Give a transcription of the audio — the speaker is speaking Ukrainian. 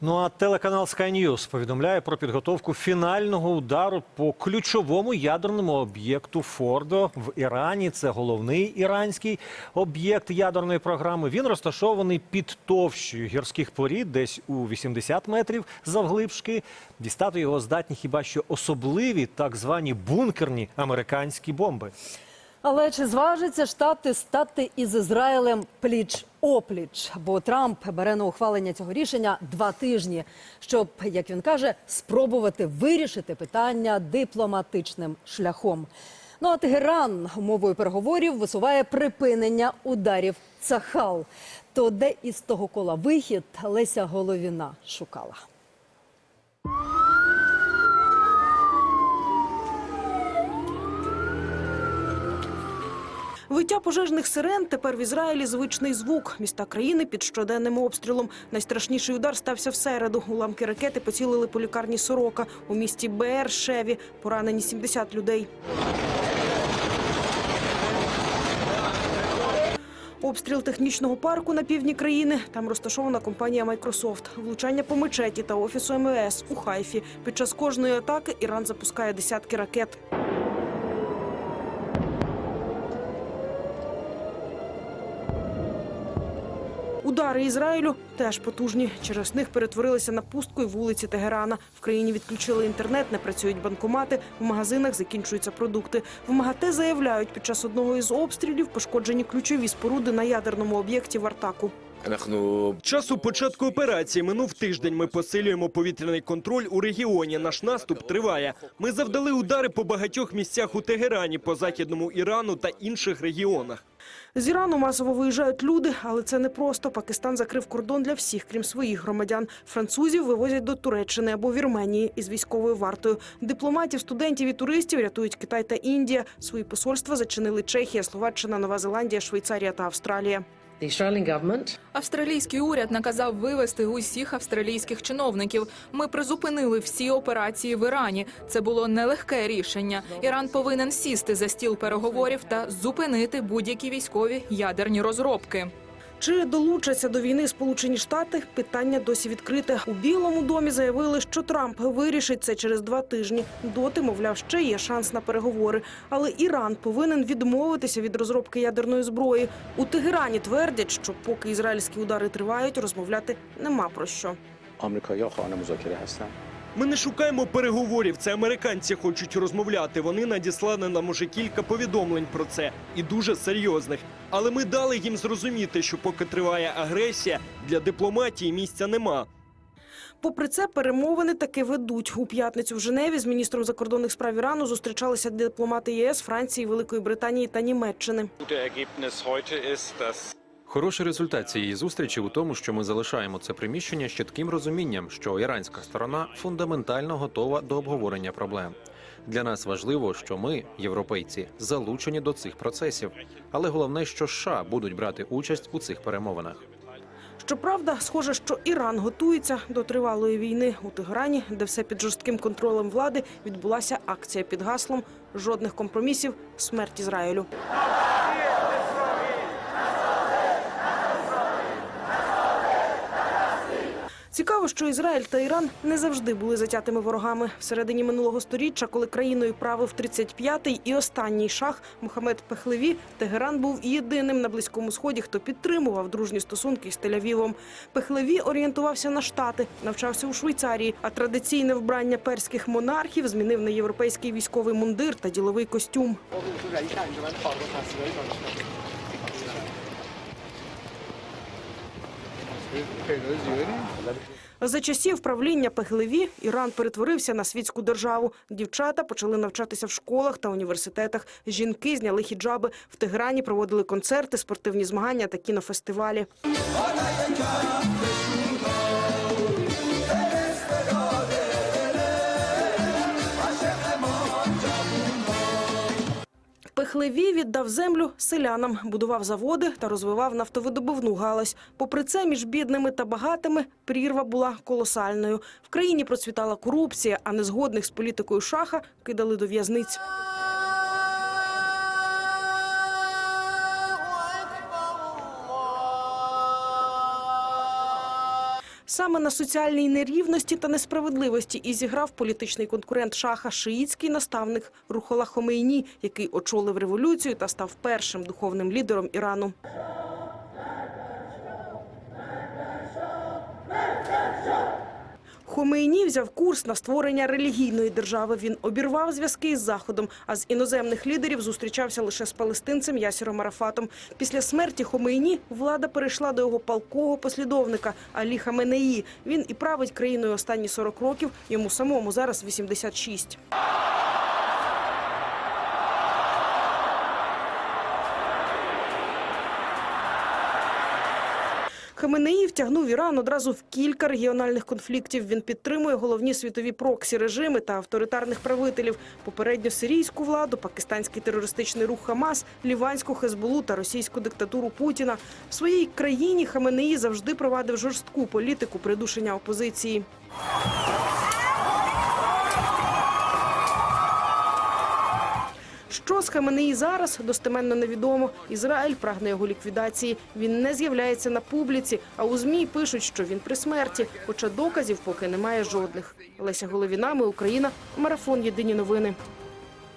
Ну а телеканал Sky News повідомляє про підготовку фінального удару по ключовому ядерному об'єкту Фордо в Ірані. Це головний іранський об'єкт ядерної програми. Він розташований під товщою гірських порід, десь у 80 метрів завглибшки. Дістати його здатні хіба що особливі так звані бункерні американські бомби. Але чи зважиться штати стати із Ізраїлем пліч опліч? Бо Трамп бере на ухвалення цього рішення два тижні, щоб, як він каже, спробувати вирішити питання дипломатичним шляхом. Ну а Тегеран умовою переговорів висуває припинення ударів Цахал. То де із того кола вихід Леся Головіна шукала. Виття пожежних сирен тепер в Ізраїлі звичний звук. Міста країни під щоденним обстрілом. Найстрашніший удар стався в середу. Уламки ракети поцілили по лікарні Сорока. У місті Бер Шеві поранені 70 людей. Обстріл технічного парку на півдні країни. Там розташована компанія Microsoft. Влучання по мечеті та офісу МВС у Хайфі. Під час кожної атаки Іран запускає десятки ракет. Удари Ізраїлю теж потужні. Через них перетворилися на пустку й вулиці Тегерана. В країні відключили інтернет, не працюють банкомати, в магазинах закінчуються продукти. В МАГАТЕ заявляють, під час одного із обстрілів пошкоджені ключові споруди на ядерному об'єкті в Артаку. Часу початку операції минув тиждень. Ми посилюємо повітряний контроль у регіоні. Наш наступ триває. Ми завдали удари по багатьох місцях у Тегерані, по західному Ірану та інших регіонах. З Ірану масово виїжджають люди, але це не просто. Пакистан закрив кордон для всіх, крім своїх громадян. Французів вивозять до Туреччини або Вірменії із військовою вартою. Дипломатів, студентів і туристів рятують Китай та Індія. Свої посольства зачинили Чехія, Словаччина, Нова Зеландія, Швейцарія та Австралія. Австралійський уряд наказав вивести усіх австралійських чиновників. Ми призупинили всі операції в Ірані. Це було нелегке рішення. Іран повинен сісти за стіл переговорів та зупинити будь-які військові ядерні розробки. Чи долучаться до війни Сполучені Штати? Питання досі відкрите. У Білому домі заявили, що Трамп вирішить це через два тижні. Доти, мовляв, ще є шанс на переговори. Але Іран повинен відмовитися від розробки ядерної зброї. У Тегерані твердять, що поки ізраїльські удари тривають, розмовляти нема про що. Ми не шукаємо переговорів. Це американці хочуть розмовляти. Вони надіслали нам уже кілька повідомлень про це і дуже серйозних. Але ми дали їм зрозуміти, що поки триває агресія, для дипломатії місця нема. Попри це, перемовини таки ведуть. У п'ятницю в Женеві з міністром закордонних справ Ірану зустрічалися дипломати ЄС, Франції, Великої Британії та Німеччини. Хороший результат цієї зустрічі у тому, що ми залишаємо це приміщення з чітким розумінням, що іранська сторона фундаментально готова до обговорення проблем. Для нас важливо, що ми, європейці, залучені до цих процесів, але головне, що США будуть брати участь у цих перемовинах. Щоправда, схоже, що Іран готується до тривалої війни у Тиграні, де все під жорстким контролем влади відбулася акція під гаслом жодних компромісів, смерть Ізраїлю. Цікаво, що Ізраїль та Іран не завжди були затятими ворогами. Всередині минулого сторіччя, коли країною правив 35-й і останній шах Мухаммед Пехлеві, Тегеран був єдиним на близькому сході, хто підтримував дружні стосунки з Тель-Авівом. Пехлеві орієнтувався на штати, навчався у Швейцарії, а традиційне вбрання перських монархів змінив на європейський військовий мундир та діловий костюм. За часів правління Пехлеві Іран перетворився на світську державу. Дівчата почали навчатися в школах та університетах. Жінки зняли хіджаби. В тиграні проводили концерти, спортивні змагання та кінофестивалі. Пехлеві віддав землю селянам, будував заводи та розвивав нафтовидобувну галузь. Попри це, між бідними та багатими прірва була колосальною. В країні процвітала корупція, а незгодних з політикою шаха кидали до в'язниць. Саме на соціальній нерівності та несправедливості і зіграв політичний конкурент шаха шиїцький наставник Рухола Хомейні, який очолив революцію та став першим духовним лідером Ірану. Хомейні взяв курс на створення релігійної держави. Він обірвав зв'язки із Заходом, а з іноземних лідерів зустрічався лише з палестинцем Ясіром Арафатом. Після смерті Хомейні влада перейшла до його палкого послідовника Алі Хаменеї. Він і править країною останні 40 років. Йому самому зараз 86. Хаменеї втягнув Іран одразу в кілька регіональних конфліктів. Він підтримує головні світові проксі режими та авторитарних правителів. Попередньо сирійську владу, пакистанський терористичний рух Хамас, ліванську Хезболу та російську диктатуру Путіна. В своїй країні Хаменеї завжди провадив жорстку політику придушення опозиції. Що з Хаменеї зараз достеменно невідомо. Ізраїль прагне його ліквідації. Він не з'являється на публіці, а у змі пишуть, що він при смерті. Хоча доказів поки немає жодних. Леся Головіна, ми Україна, марафон Єдині новини.